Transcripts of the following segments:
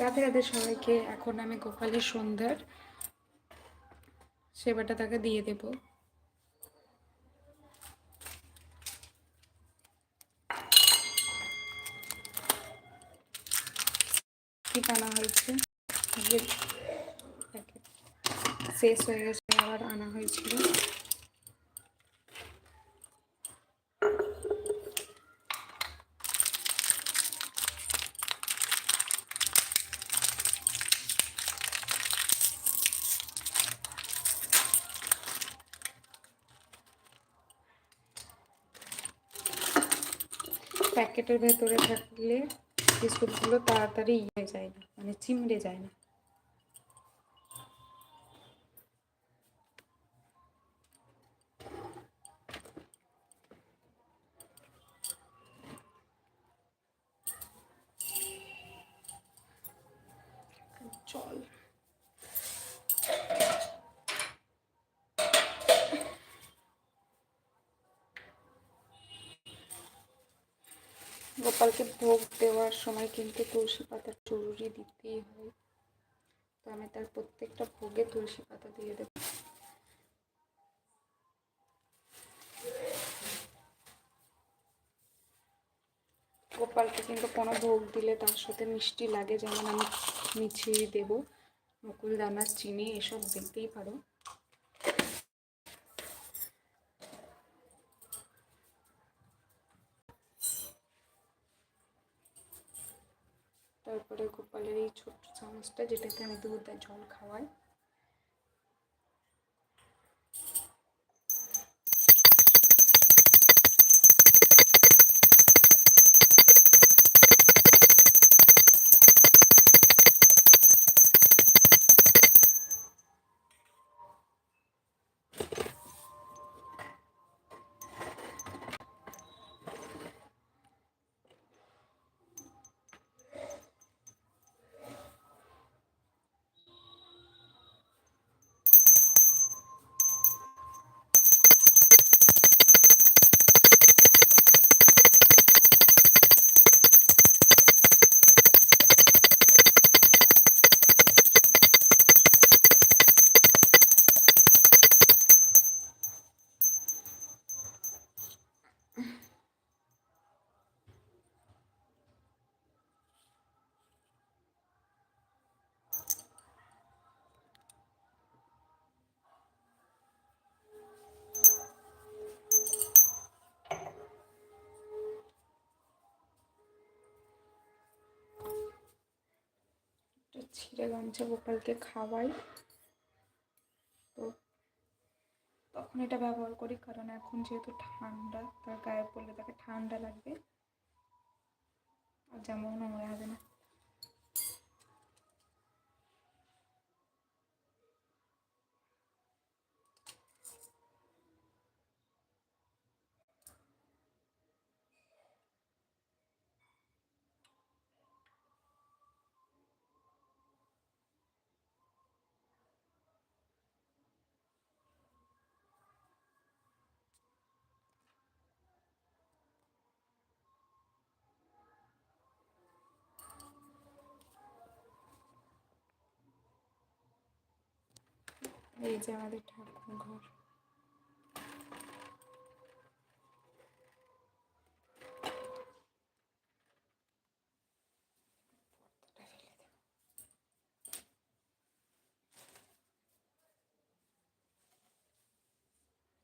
রাধে রাধে সবাইকে। এখন আমি গোপালের সন্ধ্যার সেবাটা তাকে দিয়ে দেব। আনা হয়েছে? শেষ হয়ে গেছে, আবার আনা হয়েছিল। প্যাকেটের ভেতরে থাকলে বিস্কুটগুলো তাড়াতাড়ি ইয়ে যায় না মানে চিমড়ে যায় না জল গোপালকে ভোগ দেওয়ার সময় কিন্তু তুলসী পাতা জরুরি দিতেই হয়। তো আমি তার প্রত্যেকটা ভোগে তুলসী পাতা দিয়ে দেবো। গোপালকে কিন্তু কোনো ভোগ দিলে তার সাথে মিষ্টি লাগে, যেমন আমি মিছিয়ে দেব, মুকুল দানা, চিনি, এসব দেখতেই পারো। তারপরে গোপালের এই ছোট্ট চামচটা যেটাতে আমি দুধ আর জল খাওয়াই। ছিঁড়ে গামছা গোপালকে খাওয়াই। তো তখন এটা ব্যবহার করি, কারণ এখন যেহেতু ঠান্ডা, তার গায়ে পড়লে তাকে ঠান্ডা লাগবে। আর যেমন নোংরা হবে না। এই যে আমাদের ঠাকুর ঘর।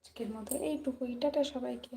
আজকের মতো এইটুকু এটাটা সবাইকে।